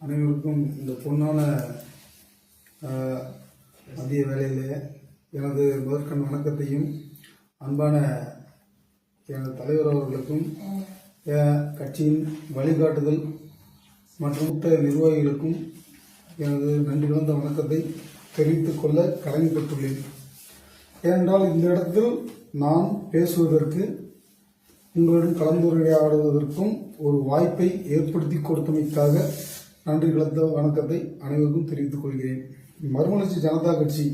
அனைவருக்கும் இந்த பொன்னான மதிய வேளையிலே எனது முதற்கண் வணக்கத்தையும் அன்பான எனது தலைவர் அவர்களுக்கும் கட்சியின் வழிகாட்டுதல் மற்றும் மூத்த நிர்வாகிகளுக்கும் எனது நன்றி கலந்த வணக்கத்தை தெரிவித்துக் கொள்ள கடமைப்பட்டுள்ளேன் ஏனென்றால் இந்த இடத்தில் நான் பேசுவதற்கு உங்களுடன் கலந்துரையாடுவதற்கும் ஒரு வாய்ப்பை ஏற்படுத்தி கொடுத்தமைக்காக நன்றி கலந்த வணக்கத்தை அனைவருக்கும் தெரிவித்துக் கொள்கிறேன். மறுமலர்ச்சி ஜனதா கட்சி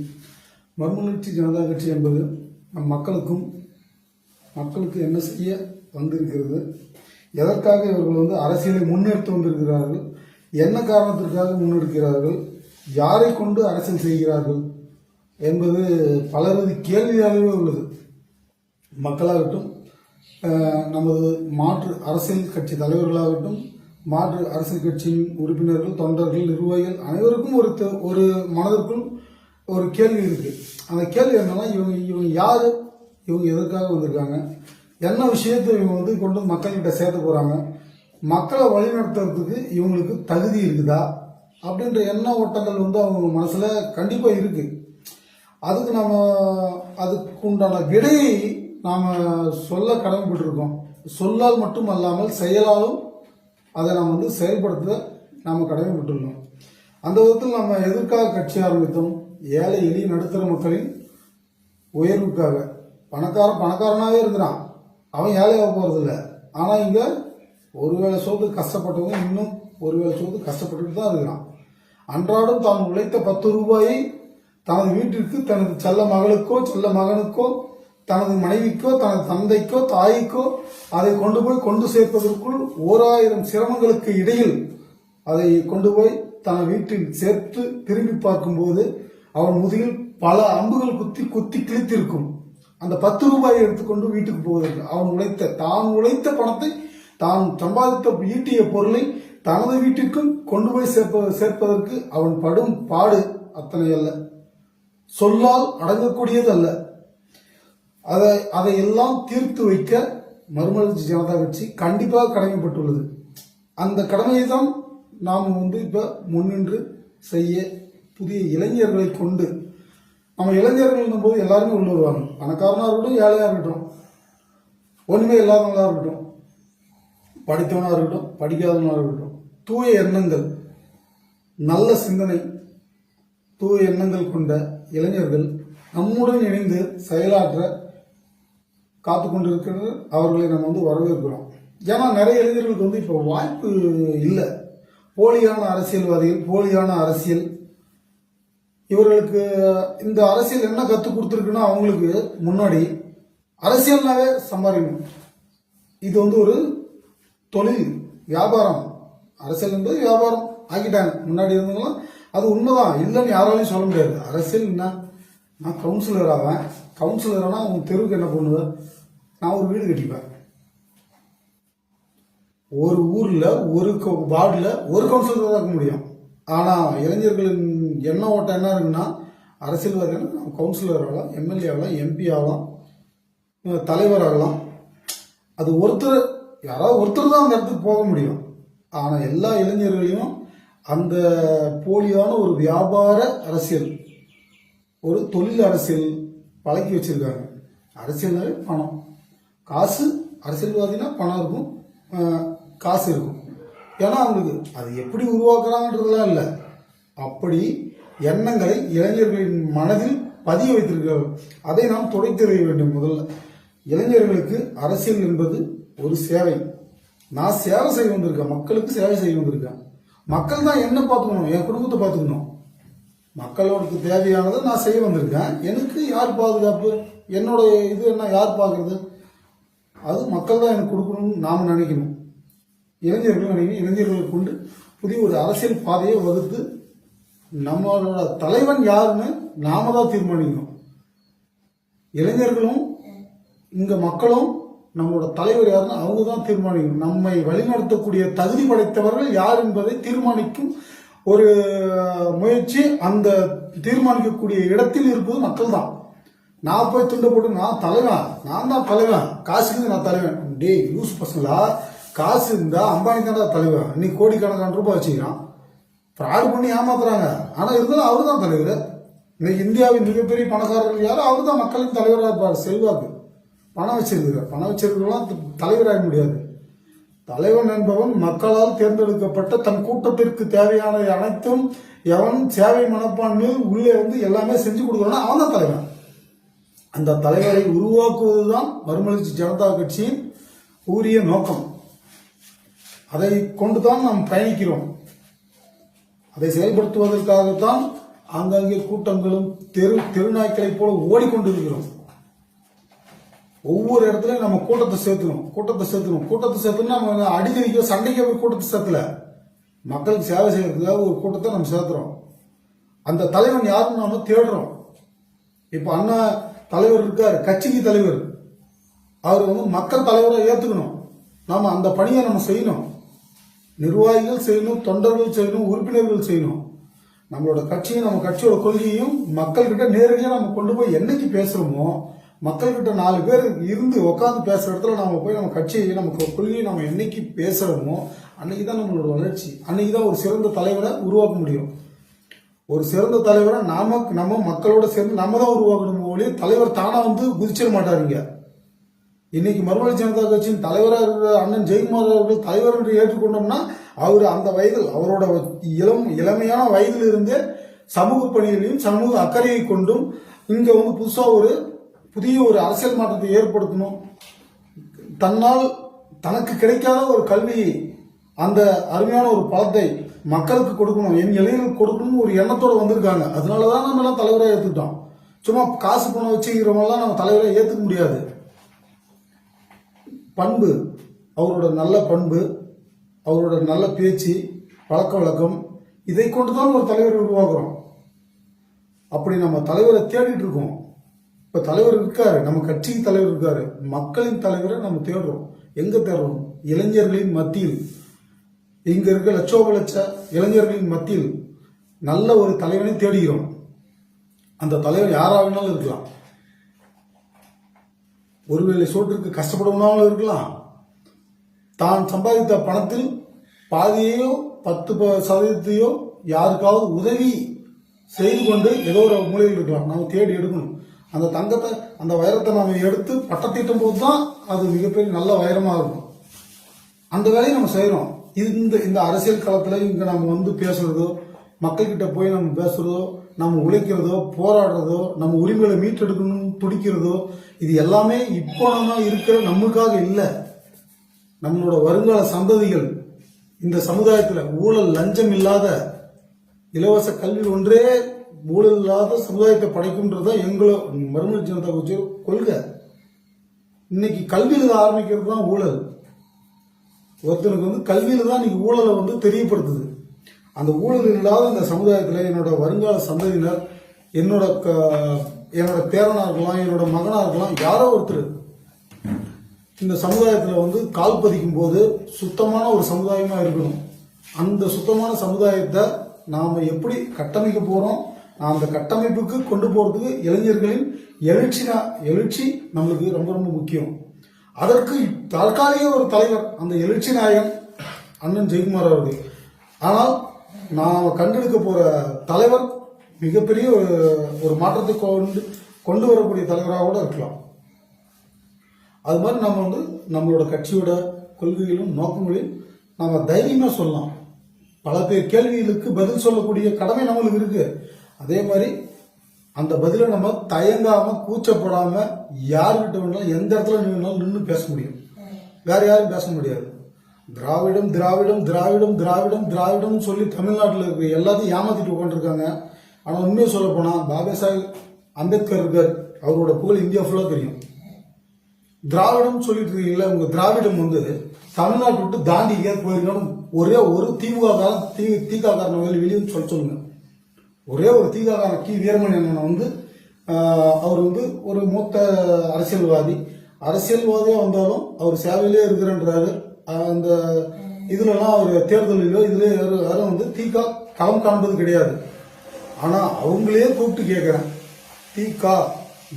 மறுமலர்ச்சி ஜனதா கட்சி என்பது நம் மக்களுக்கும் மக்களுக்கு என்ன செய்ய வந்திருக்கிறது எதற்காக இவர்கள் வந்து அரசியலை முன்னெடுத்து வந்திருக்கிறார்கள் என்ன காரணத்திற்காக முன்னெடுக்கிறார்கள் யாரை கொண்டு அரசியல் செய்கிறார்கள் என்பது பலரது கேள்வியாகவே உள்ளது. மக்களாகட்டும் நமது மாற்று அரசியல் கட்சி தலைவர்களாகட்டும் மாற்று அரசியல் கட்சியின் உறுப்பினர்கள் தொண்டர்கள் நிர்வாகிகள் அனைவருக்கும் ஒரு ஒரு மனதிற்குள் ஒரு கேள்வி இருக்கு. அந்த கேள்வி என்னன்னா இவங்க இவங்க யார்? இவங்க எதற்காக வந்திருக்காங்க? என்ன விஷயத்தை இவங்க வந்து கொண்டு வந்து மக்கள்கிட்ட சேர்த்து போகிறாங்க மக்களை வழிநடத்துறதுக்கு இவங்களுக்கு தகுதி இருக்குதா? அப்படின்ற எண்ண ஓட்டங்கள் வந்து அவங்க மனசில் கண்டிப்பாக இருக்குது அதுக்கு நம்ம அதுக்கு உண்டான விடையை நாம் சொல்ல கடமைப்பட்டிருக்கோம். சொல்லால் மட்டும் அல்லாமல் செயலாலும் அதை நாம் வந்து செயல்படுத்த நாம் கடமைப்பட்டுள்ளோம். அந்த விதத்தில் நம்ம எதற்காக கட்சி ஆரம்பித்தோம். ஏழை எளிய நடுத்தர மக்களின் உயர்வுக்காக. பணக்காரன் பணக்காரனாகவே இருக்கிறான். அவன் ஏழையாக போகிறதில்ல ஆனால் இங்கே ஒருவேளை சோத்து கஷ்டப்பட்டவங்க இன்னும் ஒருவேளை சோத்து கஷ்டப்பட்டுட்டு தான் இருக்கிறான். அன்றாடம் தான் உழைத்த பத்து ரூபாயை தனது வீட்டிற்கு தனது செல்ல மகளுக்கோ செல்ல மகனுக்கோ தனது மனைவிக்கோ தனது தந்தைக்கோ தாய்க்கோ அதை கொண்டு போய் கொண்டு சேர்ப்பதற்குள் ஓராயிரம் சிரமங்களுக்கு இடையில் அதை கொண்டு போய் தன் வீட்டில் சேர்த்து திரும்பி பார்க்கும்போது அவன் முதுகில் பல அம்புகள் குத்தி குத்தி கிழித்திருக்கும். அந்த பத்து ரூபாயை எடுத்துக்கொண்டு வீட்டுக்கு போவதற்கு அவன் உழைத்த தான் உழைத்த பணத்தை தான் சம்பாதித்த ஈட்டிய பொருளை தனது வீட்டிற்கும் கொண்டு போய் சேர்ப்ப சேர்ப்பதற்கு அவன் படும் பாடு அத்தனை அல்ல. சொல்லால் அடங்கக்கூடியது அல்ல. அதை அதையெல்லாம் தீர்த்து வைக்க மறுமலர்ச்சி ஜனதா கட்சி கண்டிப்பாக கடமைப்பட்டுள்ளது. அந்த கடமையை தான் நாம் வந்து இப்போ முன்னின்று செய்ய புதிய இளைஞர்களை கொண்டு நம்ம இளைஞர்கள் போது எல்லாருமே உள்ள வருவாங்க. பணக்காரனாக இருக்கட்டும் ஏழையாக இருக்கட்டும் ஒன்றுமே இல்லாதவங்களாக இருக்கட்டும் படித்தவனாக இருக்கட்டும் படிக்காதவனாக இருக்கட்டும் தூய எண்ணங்கள் நல்ல சிந்தனை தூய எண்ணங்கள் கொண்ட இளைஞர்கள் நம்முடன் இணைந்து செயலாற்ற காத்து கொண்டிருக்கிறது அவர்களை நம்ம வந்து வரவேற்கிறோம். ஏன்னா நிறைய இளைஞர்களுக்கு வந்து இப்போ வாய்ப்பு இல்லை. போலியான அரசியல்வாதிகள் போலியான அரசியல். இவர்களுக்கு இந்த அரசியல் என்ன கற்றுக் கொடுத்துருக்குன்னா அவங்களுக்கு முன்னாடி அரசியல்னாவே சம்பாதிக்கணும். இது வந்து ஒரு தொழில் வியாபாரம். அரசியல் என்பது வியாபாரம். ஆக்கிட்டாங்க. முன்னாடி இருந்தவங்களாம் அது உண்மைதான். இல்லைன்னு யாராலையும் சொல்ல முடியாது. அரசியல் என்ன நான் கவுன்சிலர் ஆவேன். கவுன்சிலர் ஆனால் உன் தெருவுக்கு என்ன பண்ணுவேன் நான் ஒரு வீடு கட்டிப்பேன் ஒரு ஊர்ல ஒரு வார்டில் ஒரு கவுன்சிலர் தான் இருக்க முடியும். ஆனால் இளைஞர்களின் எண்ண ஓட்டம் என்ன இருக்குன்னா அரசியல்வாதிகள் கவுன்சிலர் ஆகலாம் எம்எல்ஏ ஆகலாம் எம்பி ஆகலாம் தலைவர் ஆகலாம். அது ஒருத்தர் யாராவது ஒருத்தர் தான் அந்த இடத்துக்கு போக முடியும். ஆனால் எல்லா இளைஞர்களையும் அந்த போலியான ஒரு வியாபார அரசியல் ஒரு தொழில் அரசியல் பழக்கி வச்சிருக்காங்க. அரசியல்னாலே பணம். காசு அரசியல்வாதினா பணம் இருக்கும் காசு இருக்கும். ஏன்னா அவங்களுக்கு அது எப்படி உருவாக்குறாங்கன்றதுலாம் இல்லை. அப்படி எண்ணங்களை இளைஞர்களின் மனதில் பதிய வைத்திருக்கிறார்கள் அதை நாம் துடைத்தெறிய வேண்டும் முதல்ல. இளைஞர்களுக்கு அரசியல் என்பது ஒரு சேவை. நான் சேவை செய்ய வந்திருக்கேன். மக்களுக்கு சேவை செய்ய வந்திருக்கேன். மக்கள் தான் என்ன பார்த்துக்கணும். என் குடும்பத்தை பார்த்துக்கணும். மக்களோட தேவையானதை நான் செய்ய வந்திருக்கேன். எனக்கு யார் பாதுகாப்பு? என்னோட இது என்ன? யார் பார்க்கறது? அது மக்கள் தான் எனக்கு கொடுக்கணும்னு நாம் நினைக்கணும். இளைஞர்கள் நினைக்கணும். இளைஞர்களை கொண்டு புதிய ஒரு அரசியல் பாதையை வகுத்து நம்மளோட தலைவன் யாருன்னு நாம தான் தீர்மானிக்கணும். இளைஞர்களும் இங்க மக்களும் நம்மளோட தலைவர் யாருன்னு அவங்க தான் தீர்மானிக்கணும். நம்மை வழிநடத்தக்கூடிய தகுதி படைத்தவர்கள் யார் என்பதை தீர்மானிக்கும் ஒரு முயற்சி அந்த தீர்மானிக்கக்கூடிய இடத்தில் இருப்பது மக்கள் தான் நான் போய் துண்டை போட்டு நான் தலைவன். நான் தான் தலைவன். காசுக்கு நான் தலைவன். டேய் லூஸ் பசங்களா? காசு இருந்தால் அம்பானி தான் தலைவன். இன்னைக்கு கோடிக்கணக்கான ரூபாய் வச்சுக்கிறான். ஃப்ராடு பண்ணி ஏமாத்துறாங்க. ஆனால் இருந்தாலும் அவர் தான் தலைவர். இன்னைக்கு இந்தியாவின் மிகப்பெரிய பணக்காரர்கள் யாரும் அவர் தான் மக்களின் தலைவராக இருப்பார் செல்வாக்கு. பணம் வச்சிருக்கிறார் பணம் வச்சிருக்கலாம் தலைவராக முடியாது. தலைவன் என்பவன் மக்களால் தேர்ந்தெடுக்கப்பட்ட தன் கூட்டத்திற்கு தேவையான அனைத்தும் எவன் சேவை மனப்பான்மை உள்ளே வந்து எல்லாமே செஞ்சு கொடுக்கணும்னா அவன் தான் தலைவன். அந்த தலைவரை உருவாக்குவதுதான் மறுமலர்ச்சி ஜனதா கட்சியின் உரிய நோக்கம். அதை கொண்டுதான் நாம் பயணிக்கிறோம். அதை செயல்படுத்துவதற்காகத்தான் ஆங்காங்கே கூட்டங்களும் தெரு தெருநாய்க்களைப் போல ஓடிக்கொண்டிருக்கிறோம். ஒவ்வொரு இடத்துலயும் நம்ம கூட்டத்தை சேர்த்துக்கணும் கூட்டத்தை சேர்த்துக்கணும். கூட்டத்தை சேர்த்துனா நம்ம அடிக்கடிக்க சண்டைக்கு போய் கூட்டத்தை சேர்த்தல. மக்களுக்கு சேவை செய்யறதுக்காக ஒரு கூட்டத்தை நம்ம சேர்த்துறோம். அந்த தலைவன் யாருன்னு நாம தேடுறோம். இப்ப அண்ணா தலைவர் இருக்காரு கட்சிக்கு தலைவர். அவர் வந்து மக்கள் தலைவரை ஏற்றுக்கணும் நாம் அந்த பணியை நம்ம செய்யணும். நிர்வாகிகள் செய்யணும் தொண்டர்கள் செய்யணும் உறுப்பினர்கள் செய்யணும். நம்மளோட கட்சியும் நம்ம கட்சியோட கொள்கையும் மக்கள்கிட்ட நேரடியாக நம்ம கொண்டு போய் என்னைக்கு பேசுகிறோமோ மக்கள்கிட்ட நாலு பேர் இருந்து உட்காந்து பேசுகிற இடத்துல நம்ம போய் நம்ம கட்சியை நம்ம கொள்கையை நம்ம என்னைக்கு பேசுகிறோமோ அன்னைக்கு தான் நம்மளோட வளர்ச்சி. அன்னைக்கு தான் ஒரு சிறந்த தலைவரை உருவாக்க முடியும். ஒரு சிறந்த தலைவரை நாம நம்ம மக்களோட சேர்ந்து நம்ம தான் உருவாக்கணும் ஒழிய தலைவர் தானா வந்து குதிச்சிட மாட்டாருங்க. இன்னைக்கு மறுபடி ஜனதா கட்சியின் தலைவராக இருக்கிற அண்ணன் ஜெயக்குமார் அவர்கள் தலைவர் என்று ஏற்றுக்கொண்டோம்னா அவர் அந்த வயதில் அவரோட இளம் இளமையான வயதில் இருந்தே சமூக பணிகளையும் சமூக அக்கறையை கொண்டும் இங்க வந்து புதுசா ஒரு புதிய ஒரு அரசியல் மாற்றத்தை ஏற்படுத்தணும். தன்னால் தனக்கு கிடைக்காத ஒரு கல்வியை அந்த அருமையான ஒரு பலத்தை மக்களுக்கு கொடுக்கணும். என் இளைஞர்களுக்கு கொடுக்கணும்னு ஒரு எண்ணத்தோட வந்திருக்காங்க. அதனாலதான் நம்ம எல்லாம் தலைவராக ஏற்றுக்கிட்டோம் சும்மா காசு பணம் வச்சுக்கிறவங்கலாம் நம்ம தலைவரை ஏற்றுக்க முடியாது. பண்பு அவரோட நல்ல பண்பு அவரோட நல்ல பேச்சு பழக்க வழக்கம் இதை கொண்டு தான் ஒரு தலைவரை உருவாக்குறோம். அப்படி நம்ம தலைவரை தேடிட்டு இருக்கோம். இப்போ தலைவர் இருக்காரு நம்ம கட்சியின் தலைவர் இருக்காரு. மக்களின் தலைவரை நம்ம தேடுறோம். எங்க தேடுறோம்? இளைஞர்களின் மத்தியில். இங்க இருக்க லட்சோப லட்ச இளைஞர்களின் மத்தியில். நல்ல ஒரு தலைவனை தேடுகிறோம். அந்த தலைவர் யாராவினாலும் இருக்கலாம். ஒருவேளை சோற்றுக்கு கஷ்டப்படுவனாலும் இருக்கலாம். தான் சம்பாதித்த பணத்தில் பாதியையோ பத்து ப- சதவீதத்தையோ யாருக்காவது உதவி செய்து கொண்டு ஏதோ ஒரு மூலையில் இருக்கலாம். நம்ம தேடி எடுக்கணும். அந்த தங்கத்தை அந்த வைரத்தை நம்ம எடுத்து பட்டத்திட்டும் போது தான் அது மிகப்பெரிய நல்ல வைரமாக இருக்கும். அந்த வேலையை நம்ம செய்கிறோம் இந்த இந்த அரசியல் களத்தில் இங்கே நம்ம வந்து பேசுறதோ மக்கள்கிட்ட போய் நம்ம பேசுகிறதோ நம்ம உழைக்கிறதோ போராடுறதோ நம்ம உரிமைகளை மீட்டெடுக்கணும்னு துடிக்கிறதோ இது எல்லாமே இப்போ நம்ம இருக்கிற நமக்காக இல்லை. நம்மளோட வருங்கால சந்ததிகள் இந்த சமுதாயத்தில் ஊழல் லஞ்சம் இல்லாத இலவச கல்வி ஒன்றே ஊழல் இல்லாத சமுதாயத்தை படைக்கும்ன்றது தான் எங்களோ மறுமலர்ச்சி ஜனதா கட்சி கொள்கை. இன்னைக்கு கல்வியில் ஆரம்பிக்கிறது தான் ஊழல். ஒருத்தனுக்கு வந்து கல்வியில் தான் இன்னைக்கு ஊழலை வந்து தெரியப்படுத்துது. அந்த ஊழல் இல்லாத இந்த சமுதாயத்தில் என்னோட வருங்கால சந்ததியினர் என்னோட க- என்னோட பேரனாக இருக்கலாம் என்னோட மகனாக இருக்கலாம் யாரோ ஒருத்தர். இந்த சமுதாயத்தில் வந்து கால் பதிக்கும் போது சுத்தமான ஒரு சமுதாயமாக இருக்கணும். அந்த சுத்தமான சமுதாயத்தை நாம் எப்படி கட்டமைக்க போகிறோம் அந்த கட்டமைப்புக்கு கொண்டு போகிறதுக்கு இளைஞர்களின் எழுச்சினா எழுச்சி நம்மளுக்கு ரொம்ப ரொம்ப முக்கியம். அதற்கு தற்காலிக ஒரு தலைவர் அந்த எழுச்சி நாயகன் அண்ணன் ஜெயக்குமார் அவர்கள். ஆனால் நாம் கண்டெடுக்க போகிற தலைவர் மிகப்பெரிய ஒரு ஒரு மாற்றத்தை கொண்டு கொண்டு வரக்கூடிய தலைவராக கூட இருக்கலாம். அது மாதிரி நம்ம வந்து நம்மளோட கட்சியோட கொள்கைகளும் நோக்கங்களையும் நாம் தைரியமாக சொல்லலாம். பல பேர் கேள்விகளுக்கு பதில் சொல்லக்கூடிய கடமை நம்மளுக்கு இருக்கு. அதே மாதிரி அந்த பதிலை நம்ம தயங்காம கூச்சப்படாம யாருக்கிட்ட வேணாலும் எந்த இடத்துல வேணாலும் நின்று பேச முடியும். வேற யாரும் பேச முடியாது. திராவிடம் திராவிடம் திராவிடம் திராவிடம் திராவிடம் சொல்லி தமிழ்நாட்டில் இருக்க எல்லாத்தையும் ஏமாத்திட்டு உட்காந்துருக்காங்க ஆனால் உண்மையை சொல்ல போனால் பாபா சாஹிப் அம்பேத்கர் இருக்கார் அவரோட புகழ் இந்தியா ஃபுல்லாக தெரியும். திராவிடம் சொல்லிட்டு இருக்கீங்களா உங்கள் திராவிடம் வந்து தமிழ்நாட்டை விட்டு தாண்டி எங்கேயாவது போயிருக்கணும் ஒரே ஒரு திமுக தீ தி திக காரன் வெளியே சொல்ல சொல்லுங்க. ஒரே ஒரு திக காரன் கி. வீரமணி அண்ணன் வந்து அவர் வந்து ஒரு மூத்த அரசியல்வாதி. அரசியல்வாதியாக வந்தாலும் அவர் சேவையிலே இருக்கிறன்றாரு. அந்த இதுலலாம் அவர் தேர்தலிலோ இதுல யாரும் யாரும் வந்து திக களம் காண்பது கிடையாது. ஆனா அவங்களே கூப்பிட்டு கேட்கிறேன் தீக்கா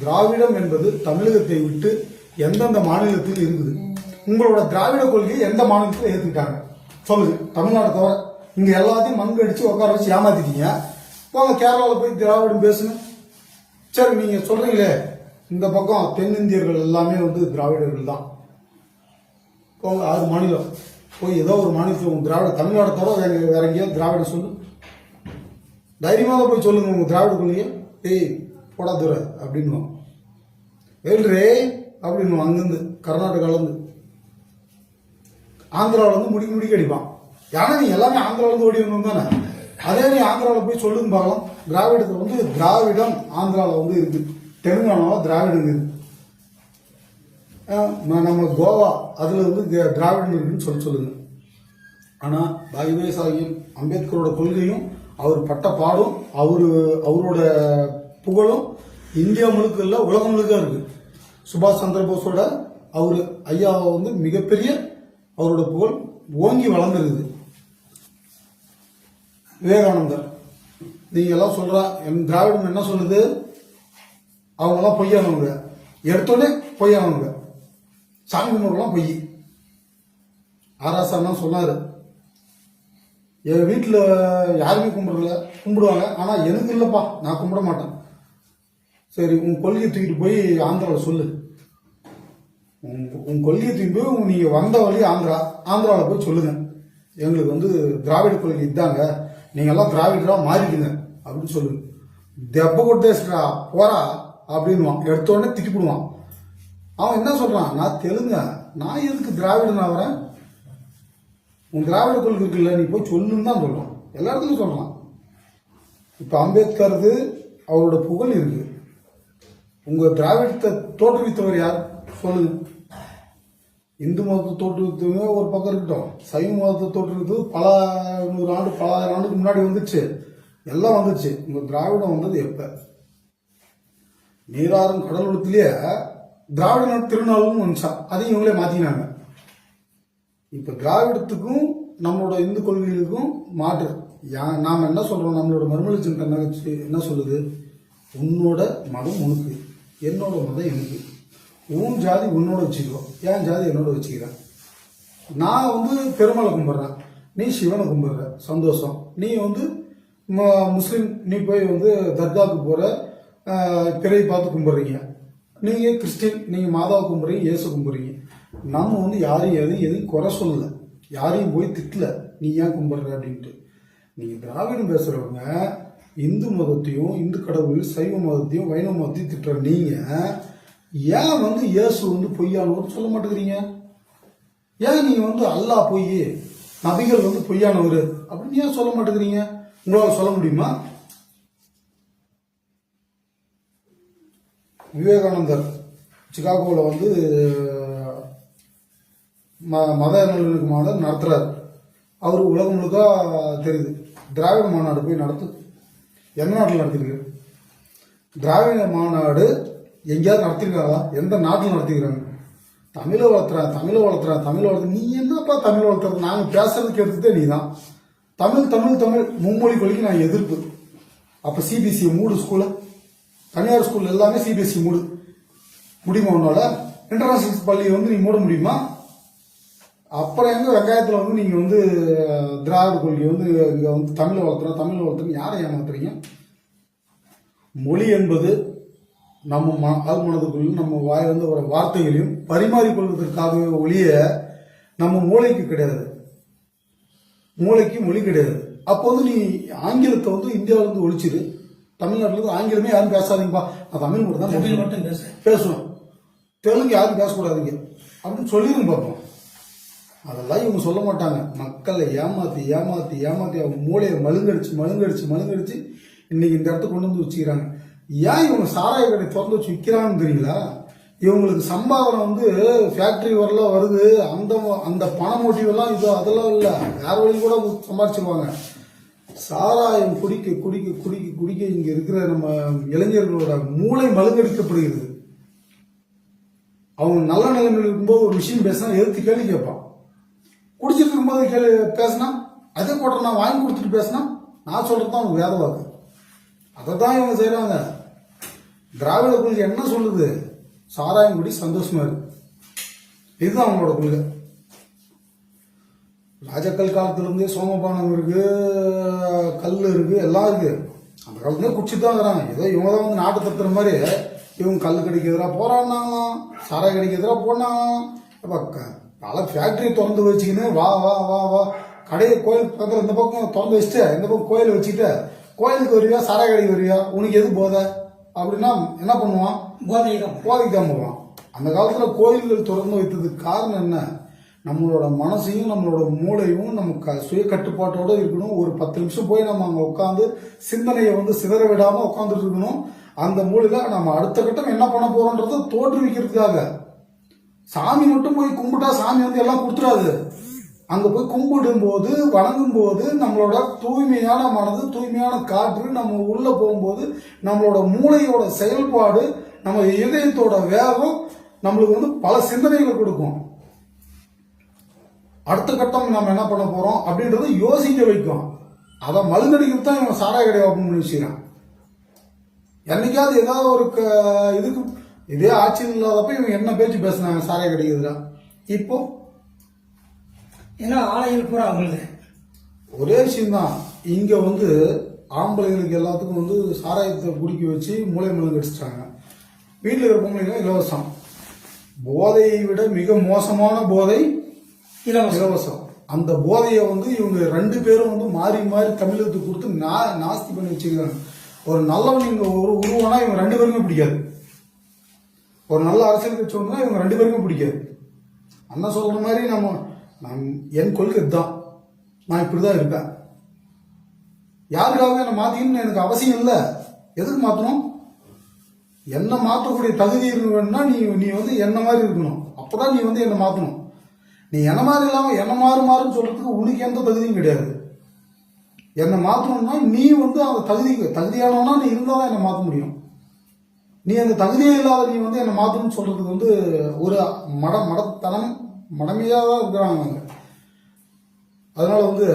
திராவிடம் என்பது தமிழகத்தை விட்டு எந்தெந்த மாநிலத்தில் இருக்குது? உங்களோட திராவிட கொள்கையை எந்த மாநிலத்தில் ஏத்துக்கிட்டாங்க? சொல்லுது தமிழ்நாடு தவிர இங்க எல்லாத்தையும் மங்கு அடிச்சு உட்கார வச்சு ஏமாத்திட்டீங்க. போங்க கேரளாவில் போய் திராவிடம் பேசுங்க. சரி நீங்க சொல்றீங்களே இந்த பக்கம் தென்னிந்தியர்கள் எல்லாமே வந்து திராவிடர்கள் தான் போங்க ஆறு மாநிலம். போய் ஏதோ ஒரு மாநிலத்தில் உங்கள் திராவிட தமிழ்நாடு தவிர வேற வேற எங்கேயாவது திராவிடம் சொல்லு. தைரியமாக போய் சொல்லுங்க உங்கள் திராவிட டேய் ஏய் போடா துர அப்படின்வான் ஏல்ரே அப்படின்னு அங்கிருந்து கர்நாடகாலேருந்து ஆந்திராவில் வந்து முடிக்க முடிக்க அடிப்பான் ஏன்னா நீ எல்லாமே ஆந்திராவிலேருந்து ஓடி வந்தோம் தானே? அதே நீ ஆந்திராவில் போய் சொல்லுங்க பார்க்கலாம். திராவிடத்தில் வந்து திராவிடம் ஆந்திராவில் வந்து இருக்குது தெலுங்கானாவில் திராவிடம் இருக்குது நம்ம கோவா அதில் வந்து தி- திராவிடம் இருக்குன்னு சொல்லி சொல்லுங்க. ஆனால் பாகிவே சாஹிப் அம்பேத்கரோட கொள்கையும் அவர் பட்ட பாடும் அவர் அவரோட புகழும் இந்தியா முழுக்க இல்லை உலகம் முழுக்க இருக்கு. சுபாஷ் சந்திர போஸோட அவர் ஐயா வந்து மிகப்பெரிய அவரோட புகழ் ஓங்கி வளர்ந்துருக்குது. விவேகானந்தர் நீங்க எல்லாம் சொல்கிறா என் திராவிடம் என்ன சொல்லுது? அவங்கெல்லாம் பொய்யானவங்க. எடுத்தோடனே பொய்யானவங்க. சாமி கும்பிடலாம் பொய். ஆராசா சொன்னார். என் வீட்டில் யாருமே கும்பிடல. கும்பிடுவாங்க. ஆனால் எனக்கு இல்லைப்பா. நான் கும்பிட மாட்டேன். சரி உன் கொள்கையை தூக்கிட்டு போய் ஆந்திராவில் சொல்லு. உன் உன் கொள்கையை தூக்கி போய் நீங்கள் வந்த வழி ஆந்திரா ஆந்திராவில் போய் சொல்லுங்க. எங்களுக்கு வந்து திராவிட கொள்கை இதாங்க. நீங்கள்லாம் திராவிடராக மாறிக்குங்க. அப்படின்னு சொல்லுங்க தெப்ப கொடுத்தேஸ்டா போறா அப்படின்வான் எடுத்த உடனே திட்டிப்பிடுவான். அவன் என்ன சொல்றான்? நான் தெலுங்க. நான் எதுக்கு திராவிடன் ஆகிறேன் உன் திராவிட கொள்கை இருக்குல்ல நீ போய் சொல்லுன்னு தான் சொல்றான். எல்லா இடத்துலையும் சொல்றான். இப்போ அம்பேத்கருக்கு அவரோட புகழ் இருக்கு. உங்க திராவிடத்தை தோற்றுவித்தவர் யார்? சொல்லுங்க. இந்து மதத்தை தோற்றுவித்தவங்க ஒரு பக்கம் இருக்கட்டும். சைவ மதத்தை தோற்றுவித்தது பல நூறு ஆண்டு பல ஆயிரம் ஆண்டுக்கு முன்னாடி வந்துச்சு. எல்லாம் வந்துச்சு. உங்க திராவிடம் வந்தது எப்ப? நீராறும் கடலூரத்திலேயே திராவிட திருநாளும் வந்துச்சான் அதையும் இவங்களே மாத்தினாங்க. இப்ப திராவிடத்துக்கும் நம்மளோட இந்து கொள்கைகளுக்கும் மாற்று. நாம என்ன சொல்றோம்? நம்மளோட மறுமொழி சின்ன நகைச்சு என்ன சொல்லுது? உன்னோட மதம் உனக்கு என்னோட மதம் எனக்கு. உன் ஜாதி உன்னோட வச்சுக்கோ. என் ஜாதி என்னோட வச்சுக்கிறேன். நான் வந்து பெருமாளை கும்பிட்றேன். நீ சிவனை கும்பிடுற. சந்தோஷம். நீ வந்து ம- நீ போய் வந்து தர்காவுக்கு போற ஆஹ், பார்த்து கும்பிட்றீங்க. நீங்கள் கிறிஸ்டின் நீங்கள் மாதாவை கும்புறீங்க இயேசு கும்புறீங்க நம்ம வந்து யாரையும் எதையும் எதையும் குறை சொல்லலை. யாரையும் போய் திட்டல. நீ ஏன் கும்பிட்ற அப்படின்ட்டு. நீங்கள் திராவிடம் பேசுகிறவங்க இந்து மதத்தையும் இந்து கடவுள் சைவ மதத்தையும் வைணவ மதத்தையும் திட்டுற நீங்கள் ஏன் வந்து இயேசு வந்து பொய்யானவர் சொல்ல மாட்டேங்கிறீங்க? ஏன் நீங்கள் வந்து அல்லாஹ் பொய் நபிகள் வந்து பொய்யானவர் அப்படின்னு ஏன் சொல்ல மாட்டேங்கிறீங்க? உங்களால் சொல்ல முடியுமா? விவேகானந்தர் சிகாகோவில் வந்து ம மத நல்லிணக்க மாநாடு நடத்துகிறார் அவர் உலகம் முழுக்க தெரியுது. திராவிட மாநாடு போய் நடத்து எந்த நாட்டில் நடத்திருக்கு? திராவிட மாநாடு எங்கேயாவது நடத்திருக்காங்களா எந்த நாட்டில் நடத்திக்கிறாங்க? தமிழை வளர்த்துறேன் தமிழை வளர்த்துறேன் தமிழை வளர்த்து நீ என்னப்பா தமிழ் வளர்த்துறது நாங்கள் பேசுறதுக்கு எடுத்துதே நீ தான் தமிழ் தமிழ் தமிழ் மும்மொழி கொள்கைக்கு நான் எதிர்ப்பு. அப்போ சிபிஎஸ்சி மூடு ஸ்கூலை தனியார் ஸ்கூல் எல்லாமே சிபிஎஸ்சி மூடு. முடியுமா உன்னால? இன்டர்நேஷனல் பள்ளியை வந்து நீ மூட முடியுமா? அப்புறம் எங்க வெங்காயத்தில் வந்து நீங்கள் வந்து திராவிட கொள்கையை வந்து இங்கே வந்து தமிழை வளர்த்துறோம் தமிழை வளர்த்துறோம் யாரை ஏமாத்துறீங்க? மொழி என்பது நம்ம ம ஆள் நம்ம வாயிலிருந்து வர வார்த்தைகளையும் பரிமாறிக்கொள்வதற்காகவே ஒழிய நம்ம மூளைக்கு கிடையாது. மூளைக்கு மொழி கிடையாது. அப்போ வந்து நீ ஆங்கிலத்தை வந்து இந்தியாவிலேருந்து ஒழிச்சிடு தமிழ்நாட்டுல ஆங்கிலமே யாரும் பேசாதீங்கப்பா. நான் தமிழ் மட்டும் தான் தமிழ். மட்டும் பேச பேசுவேன் தெலுங்கு யாரும் பேசக்கூடாதுங்க. அப்படின்னு சொல்லிடுங்க பார்ப்போம் அதெல்லாம் இவங்க சொல்ல மாட்டாங்க. மக்களை ஏமாத்தி ஏமாத்தி ஏமாத்தி அவங்க மூளையை மழுங்கடிச்சு மழுங்கடிச்சு மழுங்கடிச்சு இன்னைக்கு இந்த இடத்துக்கு கொண்டு வந்து வச்சுக்கிறாங்க. ஏன் இவங்க சாராய கடை திறந்து வச்சு விற்கிறாங்கன்னு தெரியுங்களா? இவங்களுக்கு சம்பாவனை வந்து ஃபேக்டரி வரலாம் வருது. அந்த அந்த பண மோட்டிவ் எல்லாம் இது அதெல்லாம் இல்லை. வேற வழி கூட சம்பாதிச்சிருவாங்க சாராயம் குடிக்க குடிக்க குடிக்க குடிக்க இங்க இருக்கிற நம்ம இளைஞர்களோட மூளை மழுங்கடிக்கப்படுகிறது. அவங்க நல்ல நிலைமையில் இருக்கும்போது ஒரு விஷயம் பேசினா எதிர்த்து கேள்வி கேட்பான். குடிச்சிட்டு இருக்கும்போது கேள்வி பேசினா அதே கூட நான் வாங்கி கொடுத்துட்டு பேசினா நான் சொல்றது தான் அவங்க வேத வாக்கு. அதை தான் இவங்க செய்கிறாங்க திராவிட கொள்கை என்ன சொல்லுது? சாராயம் குடி சந்தோஷமா இருக்கு. இதுதான் அவங்களோட கொள்கை. ராஜாக்கள் காலத்துலேருந்தே சோமபானம் இருக்கு கல் இருக்கு எல்லாம் இருக்கு. அந்த காலத்துலேயே குடிச்சிட்டு தான் இருக்கிறாங்க. ஏதோ இவங்க தான் வந்து நாட்டு தத்துற மாதிரி இவங்க கல் கடைக்கு எதிராக போராடினாங்களாம் சாராய கடைக்கு எதிராக போனாங்களாம். அப்ப க- பல ஃபேக்டரி திறந்து வச்சுக்கின்னு வா வா வா வா. கடையை கோயில் பக்கத்தில் இந்த பக்கம் திறந்து வச்சுட்டு இந்த பக்கம் கோயில் வச்சுக்கிட்டு கோயிலுக்கு வருவியா சாராய கடைக்கு வருவியா உனக்கு எது போதை? அப்படின்னா என்ன பண்ணுவான்? போதை தான் போதைக்கு தான் போவான். அந்த காலத்துல கோயில்கள் திறந்து வைத்ததுக்கு காரணம் என்ன? நம்மளோட மனசையும் நம்மளோட மூளையும் நம்ம சுய கட்டுப்பாட்டோட இருக்கணும். ஒரு பத்து நிமிஷம் போய் நம்ம அங்க உட்காந்து சிந்தனையை வந்து சிதற விடாம உட்காந்துட்டு இருக்கணும். அந்த மூலையில நம்ம அடுத்த கட்டம் என்ன பண்ண போறோன்றதை தோற்றுவிக்கிறதுக்காக. சாமி மட்டும் போய் கும்பிட்டா சாமி வந்து எல்லாம் கொடுத்துடாது. அங்க போய் கும்பிடும் போது வணங்கும் போது நம்மளோட தூய்மையான மனது தூய்மையான காற்று நம்ம உள்ள போகும்போது நம்மளோட மூளையோட செயல்பாடு நம்ம இதயத்தோட வேகம் நம்மளுக்கு வந்து பல சிந்தனைகளை கொடுக்கும். அடுத்த கட்டம் நம்ம என்ன பண்ண போறோம் அப்படின்றத யோசிக்க வைக்கும். அதை மழுங்கடிக்கிறது தான் இவன் சாராய கடை ஓப்பன் பண்ணி வச்சுக்கிறான் என்னைக்காவது ஏதாவது ஒரு க- இதுக்கு இதே ஆட்சியில் இல்லாதப்ப இவங்க என்ன பேச்சு பேசுனாங்க சாராய கடைக்குதுல இப்போ? ஏன்னா ஆலைகள் பூரா அவங்களுது. ஒரே விஷயம்தான். இங்க வந்து ஆம்பளைங்களுக்கு எல்லாத்துக்கும் வந்து சாராயத்தை குடிக்க வச்சு மூளை மருந்து அடிச்சிட்டாங்க. வீட்டில் இருக்கிற பொம்பளைங்க இலவசம். போதையை விட மிக மோசமான போதை இலவசம். அந்த போதையை வந்து இவங்க ரெண்டு பேரும் வந்து மாறி மாறி தமிழகத்துக்கு கொடுத்து நா நாஸ்தி பண்ணி வச்சுக்கிறாங்க ஒரு நல்லவன் இங்க ஒரு உருவானா இவங்க ரெண்டு பேருமே பிடிக்காது. ஒரு நல்ல அரசியல் கட்சி ஒன்றுனா இவங்க ரெண்டு பேருமே பிடிக்காது. அண்ணா சொல்ற மாதிரி நம்ம நான் என் கொள்கை இதுதான். நான் இப்படிதான் இருப்பேன். யாருக்காக என்னை மாற்றிக்கணும்னு எனக்கு அவசியம் இல்லை. எதுக்கு மாத்தணும்? என்ன மாற்றக்கூடிய தகுதி இருக்கணும்னா நீ நீ வந்து என்ன மாதிரி இருக்கணும். அப்பதான் நீ வந்து என்ன மாத்தணும். நீ என்ன மாதிரி இல்லாமல் என்ன மாறு மாறுன்னு சொல்கிறதுக்கு உனக்கு எந்த தகுதியும் கிடையாது. என்னை மாற்றணும்னா நீ வந்து அந்த தகுதி தகுதியானவனா நீ இருந்தால் தான் என்னை மாற்ற முடியும். நீ அந்த தகுதியே இல்லாத நீ வந்து என்னை மாற்றணும்னு சொல்கிறதுக்கு வந்து ஒரு மட மடத்தனம் மடமையாக தான் இருக்கிறாங்க அவங்க. அதனால் வந்து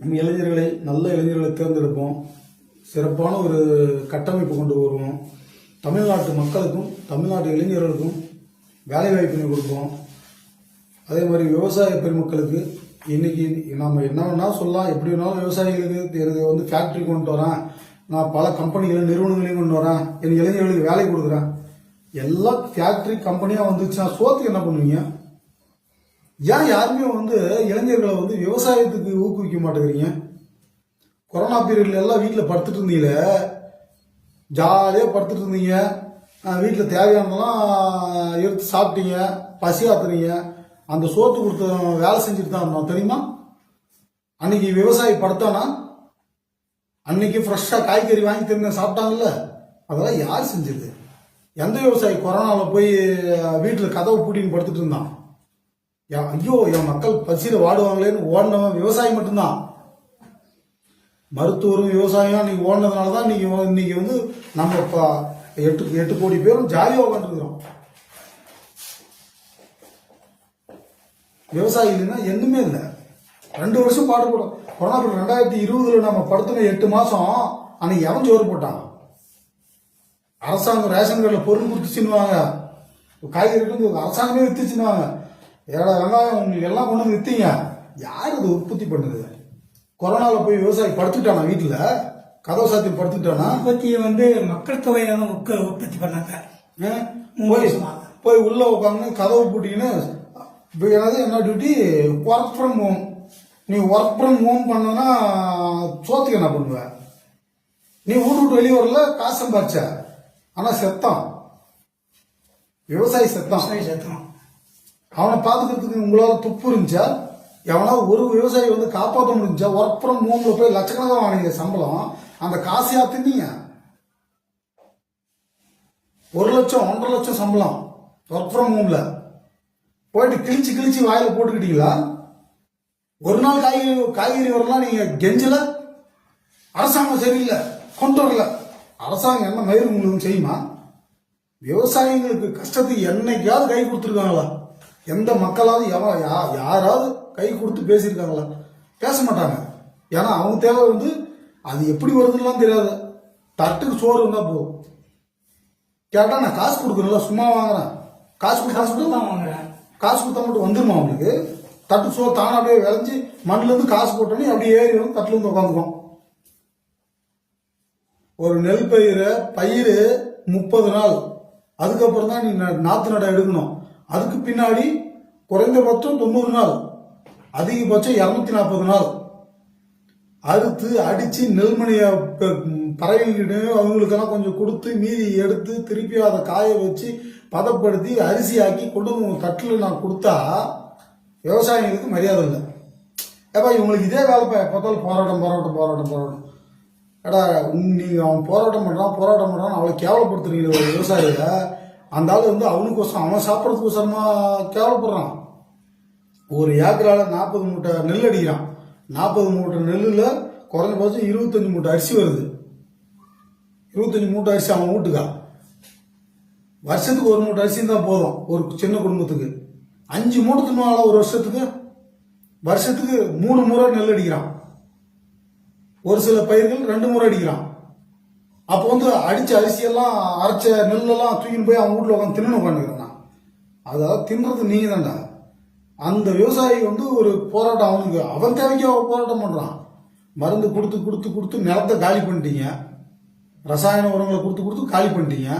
நம்ம இளைஞர்களை நல்ல இளைஞர்களை தேர்ந்தெடுப்போம். சிறப்பான ஒரு கட்டமைப்பு கொண்டு வருவோம். தமிழ்நாட்டு மக்களுக்கும் தமிழ்நாட்டு இளைஞர்களுக்கும் வேலைவாய்ப்பினை கொடுப்போம். அதே மாதிரி விவசாய பெருமக்களுக்கு இன்னைக்கு நம்ம என்ன வேணா சொல்லலாம் எப்படி வேணாலும் விவசாயிகளுக்கு எனக்கு வந்து ஃபேக்டரி கொண்டு வரேன். நான் பல கம்பெனிகளையும் நிறுவனங்களையும் கொண்டு வரேன். என் இளைஞர்களுக்கு வேலை கொடுக்குறேன். எல்லாம் ஃபேக்டரி கம்பெனியாக வந்துச்சுன்னா சோத்துக்கு என்ன பண்ணுவீங்க? ஏன் யாருமே வந்து இளைஞர்களை வந்து விவசாயத்துக்கு ஊக்குவிக்க மாட்டேங்கிறீங்க? கொரோனா பீரியட்ல எல்லாம் வீட்டில் படுத்துட்டு இருந்தீங்களே? ஜாலியாக படுத்துட்டு இருந்தீங்க. வீட்டில் தேவையானதெல்லாம் எடுத்து சாப்பிட்டீங்க பசி ஆத்துறீங்க அந்த சோத்து கொடுத்த வேலை செஞ்சுட்டு தான் இருந்தோம் தெரியுமா? அன்னைக்கு விவசாயி படுத்தானா? அன்னைக்கு ஃப்ரெஷ்ஷாக காய்கறி வாங்கி திரும்ப சாப்பிட்டாங்கல்ல அதெல்லாம் யார் செஞ்சது? எந்த விவசாயி கொரோனாவில் போய் வீட்டில் கதவை பூட்டின்னு படுத்துட்டு இருந்தான்? ஐயோ என் மக்கள் பசியில் வாடுவாங்களேன்னு ஓடினவன் விவசாயி மட்டும்தான். மருத்துவரும் விவசாயம் நீங்க ஓடினதுனால தான் இன்னைக்கு இன்னைக்கு வந்து நம்ம இப்போ எட்டு எட்டு கோடி பேரும் ஜாலியாக உட்காந்துருக்கிறோம் விவசாயி இல்லைன்னா எதுவுமே இல்லை. ரெண்டு வருஷம் பாடுபடும் கொரோனா ரெண்டாயிரத்தி இருபதுல நம்ம படுத்தின எட்டு மாசம் அன்னைக்கு எவன் சோறு போட்டான்? அரசாங்கம் ரேஷன் கடையில் பொருள் கொடுத்துச்சுன்னுவாங்க. காய்கறிக்கு வந்து அரசாங்கமே வித்துச்சுன்னுவாங்க. ஏடா வெங்காயம் உங்களுக்கு எல்லாம் கொண்டு வந்து வித்தீங்க. யார் இது உற்பத்தி பண்ணுது? கொரோனாவில் போய் விவசாயி படுத்துட்டானா வீட்டில்? கதவு சாத்தி படுத்துட்டானா? உற்பத்தியை வந்து மக்கள் தொகையை தான் உட்க- உற்பத்தி பண்ணாங்க? போய். போய் உள்ள உட்காந்து கதவு பூட்டிக்கின்னு இப்போ என்னது என்ன டியூட்டி ஒர்க் ஃப்ரம் ஹோம் நீ ஒர்க் ஃப்ரம் ஹோம் பண்ணனா சோத்துக்கு என்ன பண்ணுவ? நீ வீட்டு விட்டு வெளியே வரல காசு சம்பாரிச்ச. ஆனா செத்தான் விவசாயி செத்தான் சரி சத்தம். அவனை பாத்துக்கிறதுக்கு உங்களால துப்பு இருந்துச்சா? எவனா ஒரு விவசாயி வந்து காப்பாற்ற முடிஞ்சா ஒர்க் ஃப்ரம் ஹோம்ல போய் லட்சக்கணக்காக வாங்கினீங்க சம்பளம். அந்த காசையா தின்னீங்க ஒரு லட்சம் ஒன்றரை லட்சம் சம்பளம் ஒர்க் ஃப்ரம் ஹோம்ல போயிட்டு கிழிச்சு கிழிச்சு வாயில போட்டுக்கிட்டீங்களா? ஒரு நாள் காய்கறி காய்கறி வரலாம் நீங்க கெஞ்சல. அரசாங்கம் சரியில்லை கொண்டு வரல. அரசாங்கம் என்ன மயிர் உங்களுக்கு செய்யுமா? விவசாயிங்களுக்கு கஷ்டத்துக்கு என்னைக்காவது கை கொடுத்துருக்காங்களா? எந்த மக்களாவது யா- யாராவது கை கொடுத்து பேசியிருக்காங்களா? பேச மாட்டாங்க. ஏன்னா அவங்க தேவை வந்து அது எப்படி வருதுலாம் தெரியாது. தட்டுக்கு சோறு இருந்தா போதும். கேட்டா நான் காசு கொடுக்குறேன்ல சும்மா வாங்குறேன். காசு காசு மட்டும் தான் வாங்குறேன். காசு கொடுத்தா மட்டும் வந்துருமா அவங்களுக்கு? தட்டு சோ தானே அப்படியே விளைஞ்சி மண்ணிலேருந்து காசு போட்டோன்னே அப்படியே ஏறி வந்து தட்டுலேருந்து உட்காந்துக்கும் ஒரு நெல் பயிரை பயிர் முப்பது நாள். அதுக்கப்புறம் தான் நீ நாற்று நட எடுக்கணும். அதுக்கு பின்னாடி குறைந்தபட்சம் தொண்ணூறு நாள். அதிகபட்சம் இரநூத்தி நாற்பது நாள். அறுத்து அடித்து நெல்மணியை பறவைகிட்டு அவங்களுக்கெல்லாம் கொஞ்சம் கொடுத்து மீதி எடுத்து திருப்பி அதை காய வச்சு பதப்படுத்தி அரிசியாக்கி கொண்டு வந்து தட்டில் நான் கொடுத்தா விவசாயிகளுக்கு மரியாதை இல்லை. ஏப்பா இவங்களுக்கு இதே வேலை பார்த்தாலும் போராட்டம் போராட்டம் போராட்டம் போராட்டம். எடா நீங்கள் அவன் போராட்டம் பண்ணுறான் போராட்டம் பண்ணுறான் அவளை கேவலப்படுத்துறீங்க ஒரு விவசாயிய. அந்த ஆள் வந்து அவனுக்கோசரம் அவன் சாப்பிட்றதுக்கோசரமா கேவலப்படுறான். ஒரு ஏக்கரால் நாற்பது மூட்டை நெல் அடிக்கிறான். நாற்பது மூட்டை நெல்லில் குறைஞ்சபட்சம் இருபத்தஞ்சி மூட்டை அரிசி வருது. இருபத்தஞ்சு மூட்டை அரிசி அவன் வீட்டுக்கா? வருஷத்துக்கு ஒரு மூட்டை அரிசி தான் போதும் ஒரு சின்ன குடும்பத்துக்கு. அஞ்சு மூட்டை தின்னுவாங்களா ஒரு வருஷத்துக்கு வருஷத்துக்கு மூணு முறை நெல் அடிக்கிறான். ஒரு சில பயிர்கள் ரெண்டு முறை அடிக்கிறான். அப்போ வந்து அடித்த அரிசியெல்லாம் அரைச்ச நெல்லெல்லாம் தூக்கின்னு போய் அவன் வீட்டில் உட்காந்து தின்னு உட்காந்துக்கிறான் அதாவது தின்றது நீங்க தான்டா. அந்த விவசாயி வந்து ஒரு போராட்டம் அவனுக்கு அவன் தேவைக்கு அவன் போராட்டம் பண்ணுறான் மருந்து கொடுத்து கொடுத்து கொடுத்து நிலத்தை காலி பண்ணிட்டீங்க. ரசாயன உரங்களை கொடுத்து கொடுத்து காலி பண்ணிட்டீங்க.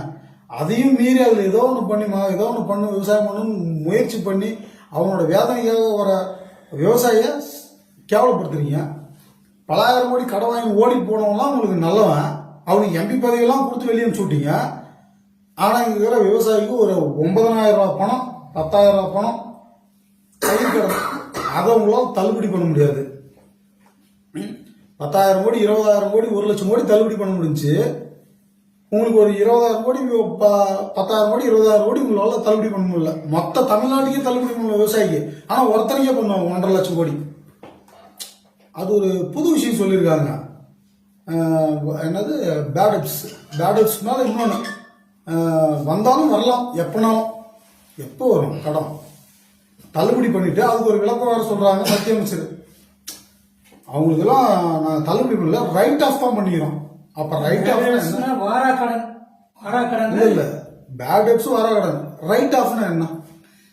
அதையும் மீறி அதில் ஏதோ ஒன்று பண்ணி மா ஏதோ ஒன்று பண்ணு விவசாயம் பண்ணணும்னு முயற்சி பண்ணி அவனோட வேதனைக்காக வர விவசாயியை கேவலப்படுத்துறீங்க. பலாயிரம் கோடி கடன் வாங்கி ஓடி போனவன்லாம் உங்களுக்கு நல்லவன். அவனுக்கு எம்பி பதவியெல்லாம் கொடுத்து வெளியே அனுப்பிச்சு ஆனால் இங்கே இருக்கிற விவசாயிக்கு ஒரு ஒன்பதனாயிரம் ரூபா பணம் பத்தாயிரம் ரூபா பணம் கையில் கிடக்கும் அதை உங்களால் தள்ளுபடி பண்ண முடியாது. பத்தாயிரம் கோடி இருபதாயிரம் கோடி ஒரு லட்சம் கோடி தள்ளுபடி பண்ண முடிஞ்சு உங்களுக்கு ஒரு இருபதாயிரம் கோடி ப- பத்தாயிரம் கோடி இருபதாயிரம் கோடி உங்களால தள்ளுபடி பண்ண முடியல. மொத்த தமிழ்நாட்டுக்கே தள்ளுபடி பண்ண விவசாயிக்கு. ஆனா ஒருத்தனைக்கே பண்ணுவாங்க ஒன்றரை லட்சம் கோடி. அது ஒரு புது விஷயம் சொல்லியிருக்காங்க. என்னது? பேடப்ஸ் பேடப்ஸ் மேல இன்னொன்று வந்தாலும் வரலாம். எப்போனாலும். எப்போ வரும்? கடன். தள்ளுபடி பண்ணிட்டு அதுக்கு ஒரு விளக்கம் வேற சொல்றாங்க மத்திய அமைச்சர் அவங்களுக்கெல்லாம் நான் தள்ளுபடி பண்ணல. ரைட் ஆஃப் தான் பண்ணிக்கிறோம். அப்ப ரைட் ஆஃப் என்ன? வாராக்கடன் வாராக்கடன் இல்ல இல்ல. பேட் டெப்ஸ் வர கடன். ரைட் ஆஃப்னா என்ன?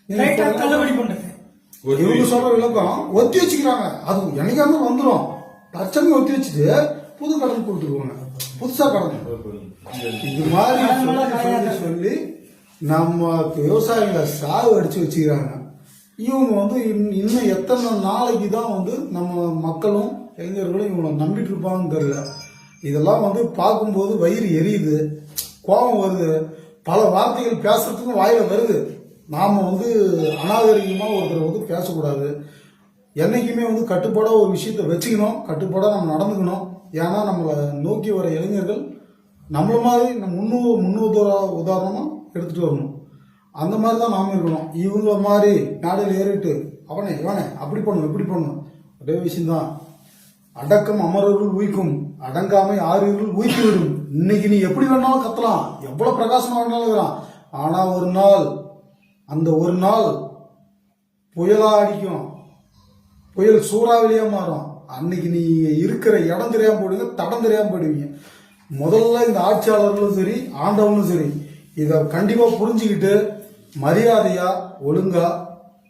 ரைட்டா சொல்லுங்க. தள்ளுபடி பண்றது இவங்க சொல்ற விளக்கம் ஒத்தி வச்சுக்கிறாங்க. அது என்னைக்கா இருந்தாலும் வந்துடும் தற்சமயம் ஒத்தி வச்சுட்டு புது கடன் கொடுத்துருவாங்க. புதுசா கடன். இது மாதிரி சொல்லி நம்ம விவசாயிகளை சாவு அடிச்சு வச்சுக்கிறாங்க. இவங்க வந்து இன்- இன்னும் எத்தனை நாளைக்கு தான் வந்து நம்ம மக்களும் இளைஞர்களும் இவங்களை நம்பிட்டு இருப்பாங்கன்னு தெரியல. இதெல்லாம் வந்து பார்க்கும்போது வயிறு எரியுது கோபம் வருது. பல வார்த்தைகள் பேசுறதுக்கும் வாயில வருது. நாம வந்து அநாகரிகமாக ஒருத்தரை வந்து பேசக்கூடாது. என்றைக்குமே வந்து கட்டுப்பாடாக ஒரு விஷயத்தை வச்சுக்கணும். கட்டுப்பாடாக நம்ம நடந்துக்கணும். ஏன்னா நம்மளை நோக்கி வர இளைஞர்கள் நம்மள மாதிரி நம்ம முன்னூறு முன்னூறு உதாரணமாக எடுத்துகிட்டு வரணும். அந்த மாதிரி தான் நாம இருக்கணும். இவங்கள மாதிரி மேடையில் ஏறிட்டு அவனே இவனே அப்படி பண்ணணும் இப்படி பண்ணணும். ஒரே விஷயம்தான். அடக்கம் அமரர்கள் உயிக்கும் அடங்காமை ஆறுகள் உயித்து விடும் இன்னைக்கு நீ எப்படி வேணாலும் கத்தலாம். எவ்வளவு பிரகாசமா வேணாலும் ஆனா ஒரு நாள் அந்த ஒரு நாள் புயலா அடிக்கும். புயல் சூறாவளியா மாறும். அன்னைக்கு நீங்க இருக்கிற இடம் தெரியாம போடுங்க தடம் தெரியாம போடுவீங்க முதல்ல இந்த ஆட்சியாளர்களும் சரி ஆண்டவனும் சரி இதை கண்டிப்பா புரிஞ்சுக்கிட்டு மரியாதையா ஒழுங்கா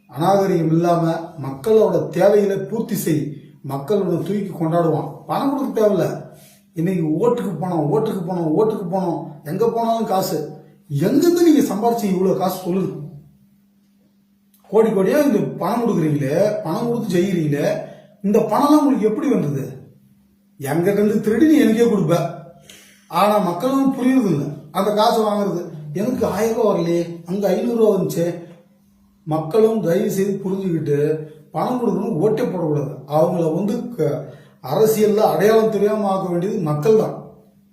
அநாகரிகம் இல்லாம மக்களோட தேவைகளை பூர்த்தி செய். மக்களோட தூக்கி கொண்டாடுவான். பணம் கொடுக்க தேவையில்ல. இன்னைக்கு ஓட்டுக்கு போனோம் ஓட்டுக்கு போனோம் ஓட்டுக்கு போனோம். எங்க போனாலும் காசு. எங்கிருந்து நீங்க சம்பாரிச்சு இவ்வளவு காசு சொல்லுங்க கோடி கோடியா இந்த பணம் கொடுக்குறீங்களே பணம் கொடுத்து செய்கிறீங்களே இந்த பணம்லாம் உங்களுக்கு எப்படி வந்தது? எங்கிட்ட இருந்து திருடி நீ எனக்கே கொடுப்ப. ஆனா மக்களும் புரியுறது இல்லை. அந்த காசு வாங்குறது. எனக்கு ஆயிரம் ரூபா வரலையே அங்க ஐநூறு ரூபா வந்துச்சே. மக்களும் தயவு செய்து புரிஞ்சுக்கிட்டு பணம் கொடுக்கணும் ஓட்டே போடக்கூடாது. அவங்கள வந்து க- அடையாளம் தெரியாமல் ஆக்க வேண்டியது மக்கள் தான்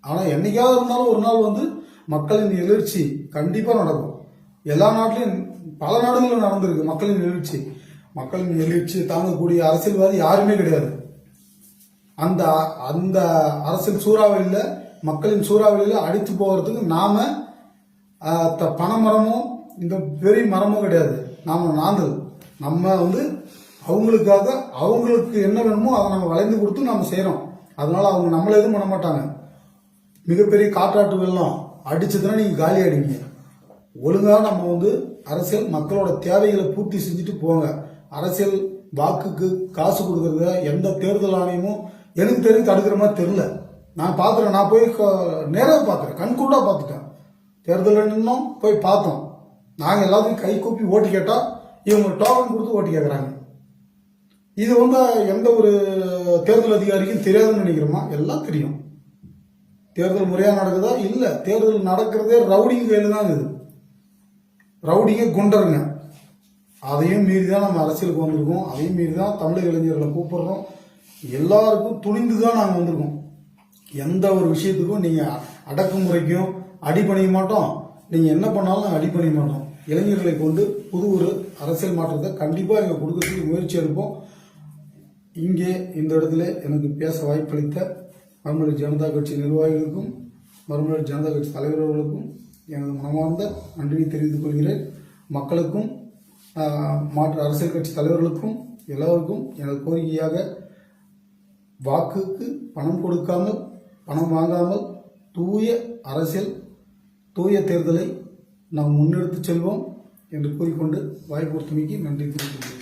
ஆனால் என்னைக்காவது இருந்தாலும் ஒரு நாள் வந்து மக்களின் எழுச்சி கண்டிப்பாக நடக்கும். எல்லா நாட்டிலையும் பல நாடுகளில் நடந்திருக்கு மக்களின் எழுச்சி. மக்களின் எழுச்சி தாங்கக்கூடிய அரசியல்வாதி யாருமே கிடையாது. அந்த அந்த அரசியல் சூறாவளியில் மக்களின் சூறாவளியில் அடித்து போகிறதுக்கு நாம் ஆஹ், த- இந்த பெரிய மரமும் கிடையாது. நாம் நாங்கள். நம்ம வந்து அவங்களுக்காக அவங்களுக்கு என்ன வேணுமோ அதை நம்ம வளைந்து கொடுத்து நம்ம செய்கிறோம் அதனால அவங்க நம்மளை எதுவும் பண்ண மாட்டாங்க. மிகப்பெரிய காற்றாட்டு வெள்ளம் அடிச்சதுன்னா நீங்கள் காலி ஆயிடுவீங்க. ஒழுங்காக நம்ம வந்து அரசியல் மக்களோட தேவைகளை பூர்த்தி செஞ்சுட்டு போங்க. அரசியல் வாக்குக்கு காசு கொடுக்கறத எந்த தேர்தல் ஆணையமும் எனக்கு தெரிஞ்சு தடுக்கிற மாதிரி தெரில நான் பார்த்துறேன் நான் போய் நேராக பார்க்குறேன் கண்கூடாக பார்த்துட்டேன் தேர்தல் நின்னோம் போய் பார்த்தோம். நாங்கள் எல்லாத்தையும் கை கூப்பி ஓட்டு கேட்டால் இவங்க டோக்கன் கொடுத்து ஓட்டு கேட்குறாங்க இது வந்து எந்த ஒரு தேர்தல் அதிகாரிக்கும் தெரியாதுன்னு நினைக்கிறோமா? எல்லாம் தெரியும். தேர்தல் முறையாக நடக்குதா? இல்லை. தேர்தல் நடக்கிறதே ரவுடிங்க கையில் தான் இருக்குது. ரவுடிங்க குண்டருங்க. அதையும் மீறி தான் நம்ம அரசியலுக்கு வந்திருக்கோம். அதையும் மீறி தான் தமிழக இளைஞர்களை கூப்பிடுறோம். எல்லாருக்கும் துணிந்து தான் நாங்கள் வந்திருக்கோம். எந்த ஒரு விஷயத்துக்கும் நீங்கள் அடக்குமுறைக்கும் அடிபணிய மாட்டோம். நீங்கள் என்ன பண்ணாலும் நாங்கள் அடிபணிய மாட்டோம். இளைஞர்களுக்கு வந்து புது ஒரு அரசியல் மாற்றத்தை கண்டிப்பாக எங்கள் கொடுக்கறதுக்கு முயற்சி எடுப்போம். இங்கே இந்த இடத்துல எனக்கு பேச வாய்ப்பளித்த மறுமொழி ஜனதா கட்சி நிர்வாகிகளுக்கும் மறுமொழி ஜனதா கட்சி தலைவர்களுக்கும் எனது மனமார்ந்த நன்றியை தெரிவித்துக் கொள்கிறேன். மக்களுக்கும் மாற்று அரசியல் கட்சி தலைவர்களுக்கும் எல்லோருக்கும் எனது கோரிக்கையாக வாக்குக்கு பணம் கொடுக்காமல் பணம் வாங்காமல் தூய அரசியல் தூய தேர்தலை நாம் முன்னெடுத்து செல்வோம் என்று கூறிக்கொண்டு வாய்ப்பு கொடுத்தமைக்கு நன்றி தெரிவித்துக் கொள்கிறேன்.